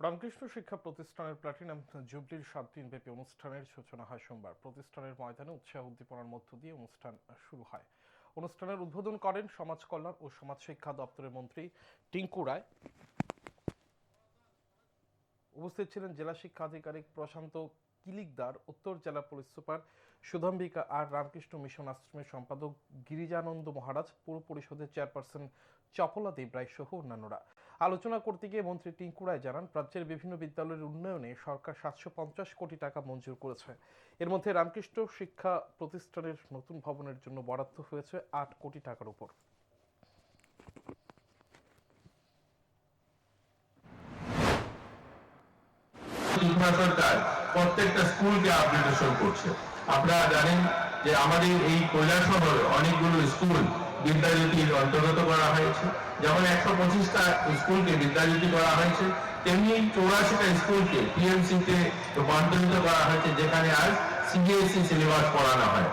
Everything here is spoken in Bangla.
রামকৃষ্ণ শিক্ষা প্রতিষ্ঠানের প্লাটিনাম জুবলির সাত দিন ব্যাপী অনুষ্ঠানের সূচনা হয় সোমবার। প্রতিষ্ঠানের ময়দানে উৎসাহ উদ্দীপনার মধ্য দিয়ে অনুষ্ঠান শুরু হয়। অনুষ্ঠানের উদ্বোধন করেন সমাজ কল্যাণ ও সমাজ শিক্ষা দপ্তরের মন্ত্রী টিঙ্কু রায়। উপস্থিত ছিলেন জেলা শিক্ষা আধিকারিক প্রশান্ত কিলিকদার, উত্তর জেলা পুলিশ সুপার সুধাম্বিকা আর রামকৃষ্ণ মিশন আশ্রমের সম্পাদক গিরিজানন্দ মহারাজ, পৌর পরিষদের চেয়ারপারসন চপলা দেবরায় সহ অন্যান্যরা। আলোচনা করতে গিয়ে মন্ত্রী টিঙ্কু রায় জানান, রাজ্যের বিভিন্ন বিদ্যালয়ের উন্নয়নে সরকার সাতশো পঞ্চাশ কোটি টাকা মঞ্জুর করেছে। এর মধ্যে রামকৃষ্ণ শিক্ষা প্রতিষ্ঠানের নতুন ভবনের জন্য বরাদ্দ হয়েছে আট কোটি টাকার উপর। ত্রিপুরা সরকার প্রত্যেকটা স্কুলকে করছে। আপনারা জানেন যে আমাদের এই শহরে অনেকগুলো স্কুল বিদ্যাজ্যোতির অন্তর্গত করা হয়েছে। যেমন একশো পঁচিশটা স্কুলকে বিদ্যাজ্যোতি করা হয়েছে, তেমনি চৌরাশিটা স্কুলকে পিএমসিতে রূপান্তরিত করা হয়েছে, যেখানে আজ সিলেবাস পড়ানো হয়।